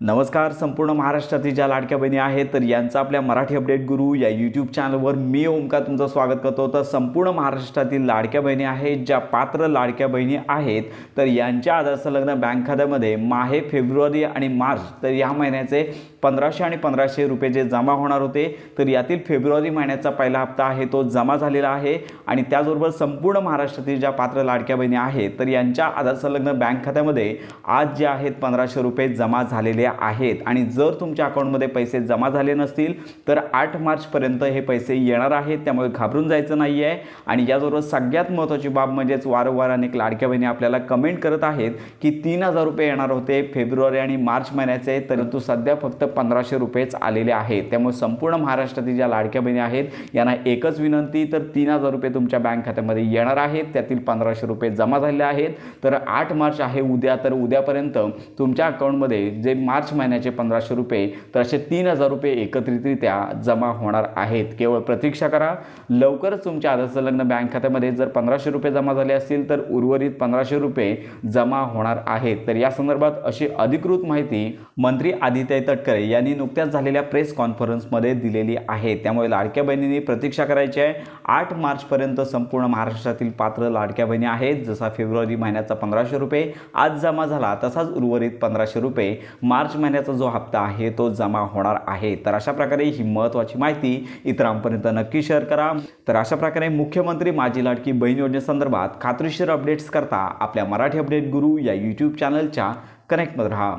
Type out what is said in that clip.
नमस्कार संपूर्ण महाराष्ट्रातील ज्या लाडक्या बहिणी आहेत तर यांचं आपल्या मराठी अपडेट गुरु या यूट्यूब चॅनलवर मी ओमकार तुमचं स्वागत करतो. तर संपूर्ण महाराष्ट्रातील लाडक्या बहिणी आहेत ज्या पात्र लाडक्या बहिणी आहेत तर यांच्या आधारसंलग्न बँक खात्यामध्ये माहे फेब्रुवारी आणि मार्च तर या महिन्याचे पंधराशे आणि पंधराशे रुपये जे जमा होणार होते तर यातील फेब्रुवारी महिन्याचा पहिला हप्ता आहे तो जमा झालेला आहे. आणि त्याचबरोबर संपूर्ण महाराष्ट्रातील ज्या पात्र लाडक्या बहिणी आहेत तर यांच्या आधारसंलग्न बँक खात्यामध्ये आज जे आहेत पंधराशे रुपये जमा झालेले आहेत. आणि जर तुमच्या अकाउंटमध्ये पैसे जमा झाले नसतील तर आठ मार्चपर्यंत हे पैसे येणार आहेत. त्यामुळे घाबरून जायचं नाही आहे आणि याचबरोबर सगळ्यात महत्त्वाची बाब म्हणजेच वारंवार अनेक लाडक्या बहिणी आपल्याला कमेंट करत आहेत की तीन हजार रुपये येणार होते फेब्रुवारी आणि मार्च महिन्याचे परंतु सध्या फक्त पंधराशे रुपयेच आलेले आहेत. त्यामुळे संपूर्ण महाराष्ट्रातील ज्या लाडक्या बहिणी आहेत यांना एकच विनंती तर तीन हजार रुपये तुमच्या बँक खात्यामध्ये येणार आहेत. त्यातील पंधराशे रुपये जमा झालेले आहेत. तर आठ मार्च आहे उद्या तर उद्यापर्यंत तुमच्या अकाउंटमध्ये जे मार्च मार्च महिन्याचे पंधराशे रुपये तर असे तीन हजार रुपये एकत्रितरित्या जमा होणार आहेत. केवळ प्रतीक्षा करा. लवकरच तुमच्या आधार संलग्न बँक खात्यामध्ये जर पंधराशे रुपये जमा झाले असतील तर उर्वरित पंधराशे रुपये जमा होणार आहेत. तर या संदर्भात अशी अधिकृत माहिती मंत्री आदित्य तटकरे यांनी नुकत्याच झालेल्या प्रेस कॉन्फरन्समध्ये दिलेली आहे. त्यामुळे लाडक्या बहिणींनी प्रतीक्षा करायची आहे. आठ मार्चपर्यंत संपूर्ण महाराष्ट्रातील पात्र लाडक्या बहिणी आहेत. जसा फेब्रुवारी महिन्याचा पंधराशे रुपये आज जमा झाला तसाच उर्वरित पंधराशे रुपये मार्च मार्च महिन्याचा जो हप्ता आहे तो जमा होणार आहे. तर अशा प्रकारे ही महत्त्वाची माहिती इतरांपर्यंत नक्की शेअर करा. तर अशा प्रकारे मुख्यमंत्री माझी लाडकी बहीण योजनेसंदर्भात खात्रीशीर अपडेट्स करता आपल्या मराठी अपडेट गुरु या यूट्यूब चॅनलच्या कनेक्टमध्ये राहा.